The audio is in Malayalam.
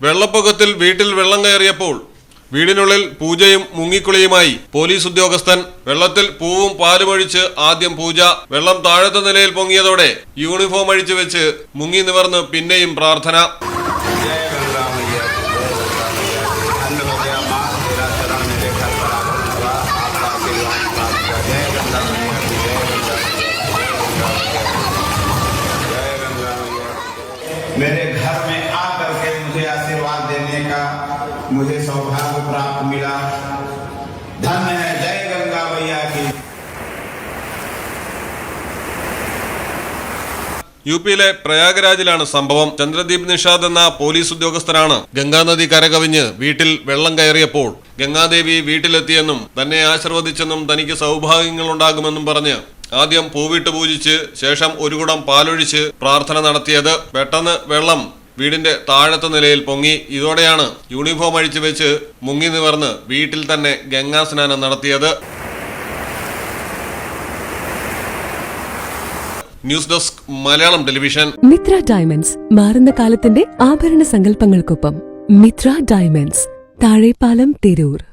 വെള്ളപ്പൊക്കത്തിൽ വീട്ടിൽ വെള്ളം കയറിയപ്പോൾ വീടിനുള്ളിൽ പൂജയും മുങ്ങിക്കുളിയുമായി പോലീസ് ഉദ്യോഗസ്ഥൻ വെള്ളത്തിൽ പൂവും പാലും ഒഴിച്ച് ആദ്യം പൂജ വെള്ളം താഴത്തെ നിലയിൽ പൊങ്ങിയതോടെ യൂണിഫോം അഴിച്ചു വെച്ച് മുങ്ങി നിവർന്ന് പിന്നെയും പ്രാർത്ഥന. मुझे सौभाग्य प्राप्त मिला धन्य है जय गंगा मैया की യു പിയിലെ പ്രയാഗരാജിലാണ് സംഭവം ചന്ദ്രദീപ് നിഷാദ് എന്ന പോലീസ് ഉദ്യോഗസ്ഥനാണ് ഗംഗാനദി കരകവിഞ്ഞ് വീട്ടിൽ വെള്ളം കയറിയപ്പോൾ ഗംഗാദേവി വീട്ടിലെത്തിയെന്നും തന്നെ ആശീർവദിച്ചെന്നും തനിക്ക് സൗഭാഗ്യങ്ങൾ ഉണ്ടാകുമെന്നും പറഞ്ഞ് ആദ്യം പൂവിട്ട് പൂജിച്ച് ശേഷം ഒരു കുടം പാലൊഴിച്ച് പ്രാർത്ഥന നടത്തിയത് പെട്ടെന്ന് വെള്ളം വീടിന്റെ താഴത്തെ നിലയിൽ പൊങ്ങി ഇതോടെയാണ് യൂണിഫോം അഴിച്ചു വെച്ച് മുങ്ങി നിവർന്ന് വീട്ടിൽ തന്നെ ഗംഗാ സ്നാനം നടത്തിയത്. News desk Malayalam television. Mitra diamonds മാറുന്ന കാലത്തിന്റെ ആഭരണ സങ്കല്പങ്ങൾക്കൊപ്പം മിത്ര ഡയമണ്ട്സ് താഴെപ്പാലം തിരൂർ.